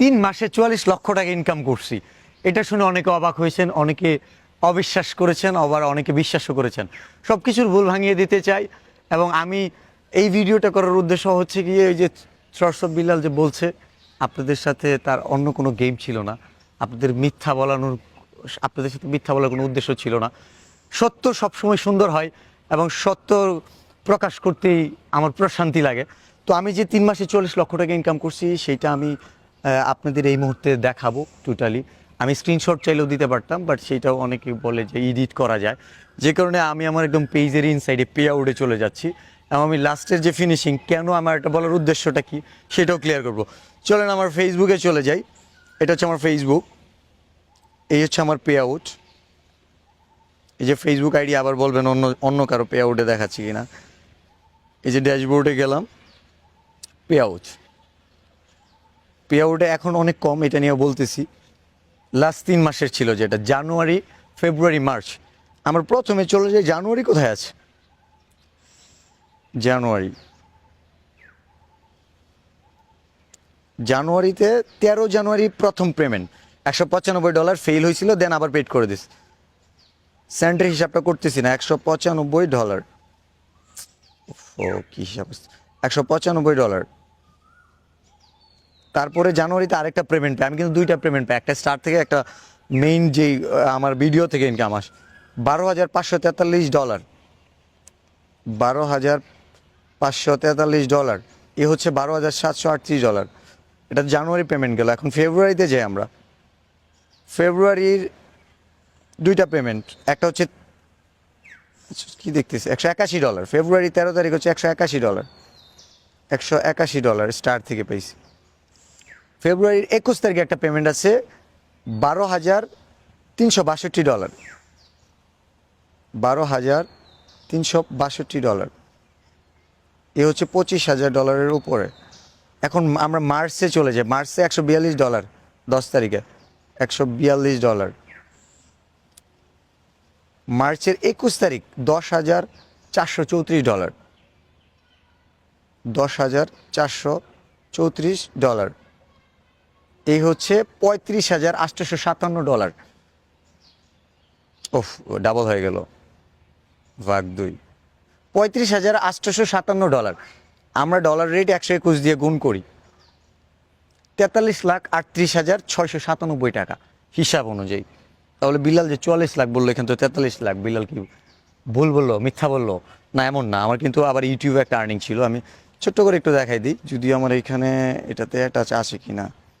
তিন মাসে চুয়াল্লিশ লক্ষ টাকা ইনকাম করছি। এটা শুনে অনেকে অবাক হয়েছেন, অনেকে অবিশ্বাস করেছেন, আবার অনেকে বিশ্বাসও করেছেন। সব কিছুর ভুল ভাঙিয়ে দিতে চাই এবং আমি এই ভিডিওটা করার উদ্দেশ্য হচ্ছে গিয়ে ওই যে সরসব বিলাল যে বলছে, আপনাদের সাথে তার অন্য কোনো গেম ছিল না। আপনাদের মিথ্যা বলানোর, আপনাদের সাথে মিথ্যা বলার কোনো উদ্দেশ্য ছিল না। সত্য সবসময় সুন্দর হয় এবং সত্য প্রকাশ করতেই আমার প্রশান্তি লাগে। তো আমি যে তিন মাসে চল্লিশ লক্ষ টাকা ইনকাম করছি সেইটা আমি আপনাদের এই মুহূর্তে দেখাবো টোটালি আমি স্ক্রিনশট চাইলেও দিতে পারতাম বাট সেইটাও অনেকে বলে যে এডিট করা যায়। যে কারণে আমি আমার একদম পেজের ইনসাইডে পে আউটে চলে যাচ্ছি। এবং আমি লাস্টের যে ফিনিশিং কেন আমার এটা বলার উদ্দেশ্যটা কি, সেটাও ক্লিয়ার করব। চলেন আমার ফেসবুকে চলে যাই। এটা হচ্ছে আমার ফেসবুক এই হচ্ছে আমার পে আউট এই যে ফেসবুক আইডি আবার বলবেন অন্য অন্য কারও পে আউটে দেখাচ্ছি কিনা। এই যে ড্যাশবোর্ডে গেলাম। পে আউট পে আউটে এখন অনেক কম, এটা নিয়ে বলতেছি। লাস্ট তিন মাসের ছিল যেটা জানুয়ারি ফেব্রুয়ারি মার্চ আমার প্রথমে চলে যায় জানুয়ারি কোথায় আছে? জানুয়ারি জানুয়ারিতে তেরো জানুয়ারি প্রথম পেমেন্ট একশো পঁচানব্বই ডলার ফেল হয়েছিল দেন আবার পেড করে দিস। সেন্টের হিসাবটা করতেছি না, একশো পঁচানব্বই ডলার ও কি হিসাব একশো পঁচানব্বই ডলার তারপরে জানুয়ারিতে আরেকটা পেমেন্ট পাই আমি কিন্তু দুইটা পেমেন্ট পাই। একটা স্টার থেকে, একটা মেইন যেই আমার ভিডিও থেকে ইনকাম আস। বারো হাজার পাঁচশো তেতাল্লিশ ডলার বারো হাজার পাঁচশো তেতাল্লিশ ডলার এ হচ্ছে বারো হাজার সাতশো আটত্রিশ ডলার এটা জানুয়ারি পেমেন্ট গেল। এখন ফেব্রুয়ারিতে যাই আমরা। ফেব্রুয়ারির দুইটা পেমেন্ট একটা হচ্ছে, কি দেখতেছি? একশো একাশি ডলার ফেব্রুয়ারি তেরো তারিখ হচ্ছে একশো একাশি ডলার একশো একাশি ডলার স্টার থেকে পেয়েছি ফেব্রুয়ারির একুশ তারিখে একটা পেমেন্ট আছে বারো হাজার তিনশো বাষট্টি ডলার বারো হাজার তিনশো বাষট্টি ডলার এ হচ্ছে পঁচিশ হাজার ডলারের উপরে। এখন আমরা মার্চে চলে যাই। মার্চে একশো বিয়াল্লিশ ডলার দশ তারিখে। একশো বিয়াল্লিশ ডলার মার্চের একুশ তারিখ, দশ হাজার চারশো চৌত্রিশ ডলার দশ হাজার চারশো চৌত্রিশ ডলার এই হচ্ছে পঁয়ত্রিশ হাজার আটশোশো সাতান্ন ডলার। ওফ ডাবল হয়ে গেল। ভাগ দুই। পঁয়ত্রিশ হাজার আটশোশো সাতান্ন ডলার। আমরা ডলার রেট একশো একুশ দিয়ে গুণ করি। তেতাল্লিশ লাখ আটত্রিশ হাজার ছয়শো সাতানব্বই টাকা। হিসাব অনুযায়ী। তাহলে বিলাল যে চুয়াল্লিশ লাখ বলল, এখানে তো তেতাল্লিশ লাখ। বিলাল কি ভুল বলল, মিথ্যা বলল? না, এমন না। আমার কিন্তু আবার ইউটিউবে একটা আর্নিং ছিল। আমি ছোট্ট করে একটু দেখাই দিই। যদি আমার এখানে এটাতে অ্যাটাচ আছে কি না